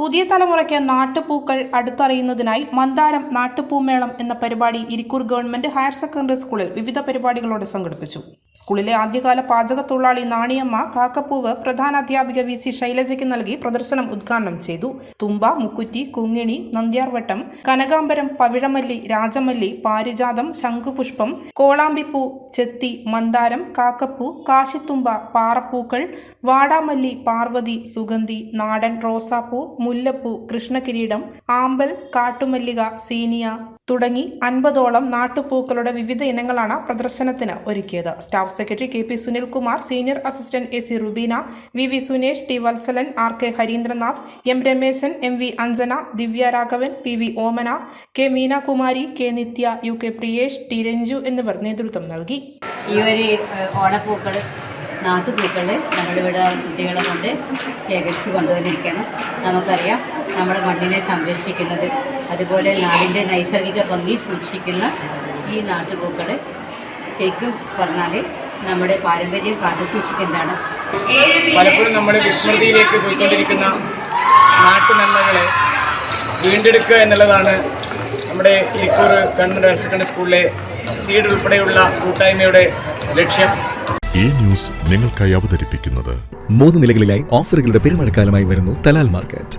പുതിയ തലമുറയ്ക്ക് നാട്ടുപൂക്കൾ അടുത്തറിയുന്നതിനായി മന്ദാരം നാട്ടുപൂമേളം എന്ന പരിപാടി ഇരിക്കൂർ ഗവൺമെന്റ് ഹയർ സെക്കൻഡറി സ്കൂളിൽ വിവിധ പരിപാടികളോടെ സംഘടിപ്പിച്ചു. സ്കൂളിലെ ആദ്യകാല പാചക തൊഴിലാളി നാണിയമ്മ കാക്കപ്പൂവ് പ്രധാന അധ്യാപിക വി സി ശൈലജയ്ക്ക് നൽകി പ്രദർശനം ഉദ്ഘാടനം ചെയ്തു. തുമ്പ മുക്കുറ്റി കുങ്ങിണി നന്ദ്യാർവട്ടം കനകാംബരം പവിഴമല്ലി രാജമല്ലി പാരിജാതം ശംഖുപുഷ്പം കോളാമ്പിപ്പൂ ചെത്തി മന്ദാരം കാക്കപ്പൂ കാശിത്തുമ്പ പാറപ്പൂക്കൾ വാടാമല്ലി പാർവതി സുഗന്ധി നാടൻ റോസാപ്പൂ മുല്ലപ്പൂ കൃഷ്ണകിരീടം ആമ്പൽ കാട്ടുമല്ലിക സീനിയ തുടങ്ങി അൻപതോളം നാട്ടുപൂക്കളുടെ വിവിധ ഇനങ്ങളാണ് പ്രദർശനത്തിന് ഒരുക്കിയത്. Staff secretary K P Sunilkumar senior assistant A C Rubeena V V Sunesh T Vatsalan R K Harindranath M Rameshan M V Anjana Divya Raghavan P V Omana K Meenakumari K Nithya U K Priyesh T Ranju എന്നിവർ നേതൃത്വം നൽകി. ഈ ഒരു ഓണപ്പൂക്കൾ നാട്ടുപൂക്കൾ നമ്മളിവിടെ കുട്ടികളെ കൊണ്ട് ശേഖരിച്ച് കൊണ്ടുവന്നിരിക്കുകയാണ്. നമുക്കറിയാം നമ്മുടെ മണ്ണിനെ സംരക്ഷിക്കുന്നത് അതുപോലെ നാടിന്റെ നൈസർഗിക ഭംഗി സൂക്ഷിക്കുന്ന ഈ നാട്ടുപൂക്കൾ ശരിക്കും പറഞ്ഞാൽ നമ്മുടെ പാരമ്പര്യം കാത്തു സൂക്ഷിക്കുന്നതാണ് പലപ്പോഴും നമ്മുടെ വിസ്മൃതിയിലേക്ക് പോയിക്കൊണ്ടിരിക്കുന്ന നാട്ടു നാട്ടുനന്മകളെ വീണ്ടെടുക്കുക എന്നുള്ളതാണ് നമ്മുടെ ഇരിക്കൂർ ഗവൺമെന്റ് ഹയർ സെക്കൻഡറി സ്കൂളിലെ സീഡ് ഉൾപ്പെടെയുള്ള കൂട്ടായ്മയുടെ ലക്ഷ്യം. ഈ ന്യൂസ് നിങ്ങൾക്കായി അവതരിപ്പിക്കുന്നത് മൂന്ന് നിലകളിലായി ഓഫറുകളുടെ പെരുമഴക്കാലമായി വരുന്നു തലാൽ മാർക്കറ്റ്.